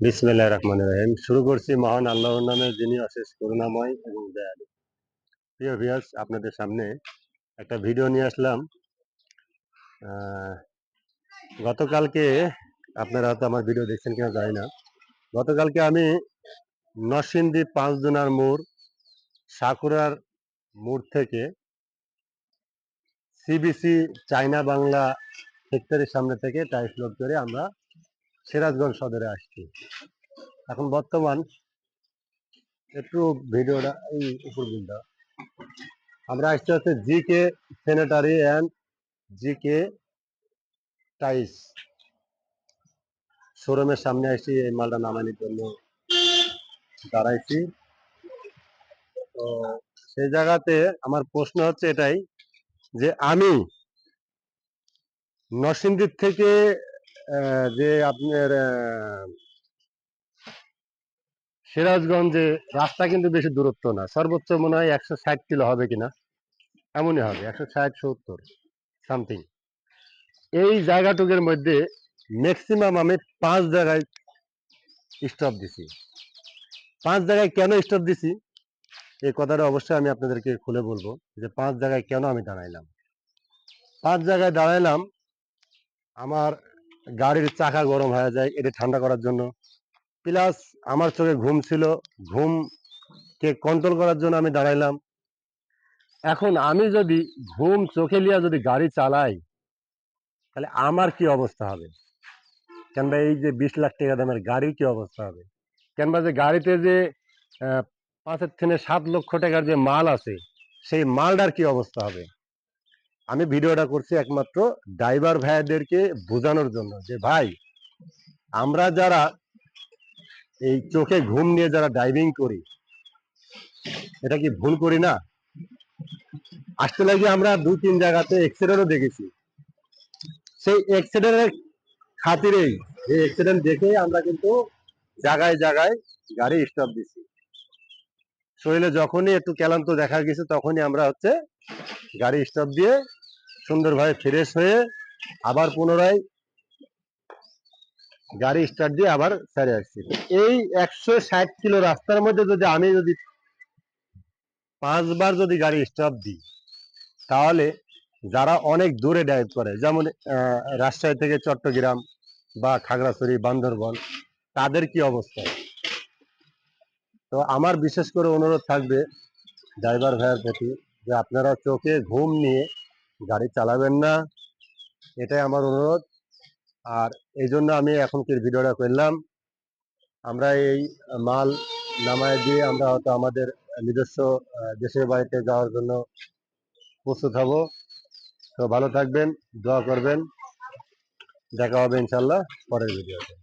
বিসমিল্লাহ রহমান রহিম। শুরু করছি মহান আল্লাহর নামে, যিনি অশেষ করুণাময় এবং দয়ালু। প্রিয় ভিয়াস আপনাদের সামনে একটা ভিডিও নিয়ে আসলাম। গতকালকে আপনারা হয়তো আমার ভিডিও দেখছেন কিনা জানি না। গতকালকে আমি নরসিংদী পাঁচজনার মোড় সাকুরার মোড় থেকে সিবিসি চাইনা বাংলা ফ্যাক্টরির সামনে থেকে টাইস লোড করে আমরা সিরাজগঞ্জ সদরে আসছি। এখন বর্তমান একটু ভিডিওটা এই উপর দিনটা আমরা আসতে হচ্ছে জি কে স্যানিটারি অ্যান্ড জি কে টাইস। শোরুমের সামনে আসছি, এই মালটা নামানোর জন্য দাঁড়াইছি। তো সেই জায়গাতে আমার প্রশ্ন হচ্ছে এটাই যে আমি নরসিংদীর থেকে যে আপনার সিরাজগঞ্জে রাস্তা কিন্তু বেশি দূরত্ব না। সর্বোচ্চ মনে হয় একশো ষাট কিলো হবে কিনা? এমনই হবে, একশো ষাট সত্তর সামথিং এই জায়গাটুকের মধ্যে ম্যাক্সিমাম আমি পাঁচ জায়গায় স্টপ দিছি। পাঁচ জায়গায় কেন স্টপ দিছি? এই কথাটা অবশ্যই আমি আপনাদেরকে খুলে বলব যে পাঁচ জায়গায় কেন আমি দাঁড়াইলাম। পাঁচ জায়গায় দাঁড়াইলাম, আমার গাড়ির চাকা গরম হয়ে যায়, এটা ঠান্ডা করার জন্য। প্লাস আমার চোখে ঘুম ছিল, ঘুমকে কন্ট্রোল করার জন্য আমি দাঁড়াইলাম। এখন আমি যদি ঘুম চোখে লিয়া যদি গাড়ি চালাই, তাহলে আমার কি অবস্থা হবে? কেনবা এই যে বিশ লাখ টাকা দামের গাড়ির কি অবস্থা হবে? কেনবা যে গাড়িতে যে পাঁচের থেকে সাত লক্ষ টাকার যে মাল আছে, সেই মালটার কি অবস্থা হবে? আমি ভিডিওটা করছি একমাত্র ড্রাইভার ভাইদেরকে বোঝানোর জন্য যে, ভাই, আমরা যারা এই চোখে ঘুম নিয়ে যারা ড্রাইভিং করি, এটা কি ভুল করি না? আসতে লাগে আমরা দু তিন জায়গাতে এক্সিডেন্টও দেখেছি। সেই এক্সিডেন্টের খাতিরেই এই অ্যাক্সিডেন্ট দেখে আমরা কিন্তু জায়গায় জায়গায় গাড়ি স্টপ দিছি। শরীরে যখনই একটু ক্লান্ত দেখা গেছে, তখনই আমরা হচ্ছে গাড়ি স্টপ দিয়ে সুন্দরভাবে ফ্রেশ হয়ে আবার পুনরায় গাড়ি স্টার্ট দিয়ে আবার ছেড়ে আসছি। এই একশো ষাট কিলো রাস্তার মধ্যে যদি আমি যদি পাঁচবার যদি গাড়ি স্টপ দিই, তাহলে যারা অনেক দূরে ড্রাইভ করে, যেমন রাজশাহী থেকে চট্টগ্রাম বা খাগড়াছড়ি, বান্দরবন, তাদের কি অবস্থা? তো আমার বিশেষ করে অনুরোধ থাকবে ড্রাইভার ভাইয়ের প্রতি যে আপনারা চোখে ঘুম নিয়ে গাড়ি চালাবেন না। এটাই আমার অনুরোধ। আর এই জন্য আমি এখনকার ভিডিওটা করলাম। আমরা এই মাল নামায় দিয়ে আমরা হয়তো আমাদের নিজস্ব দেশের বাড়িতে যাওয়ার জন্য প্রস্তুত হব। তো ভালো থাকবেন, দোয়া করবেন। দেখা হবে ইনশাল্লাহ পরের ভিডিওতে।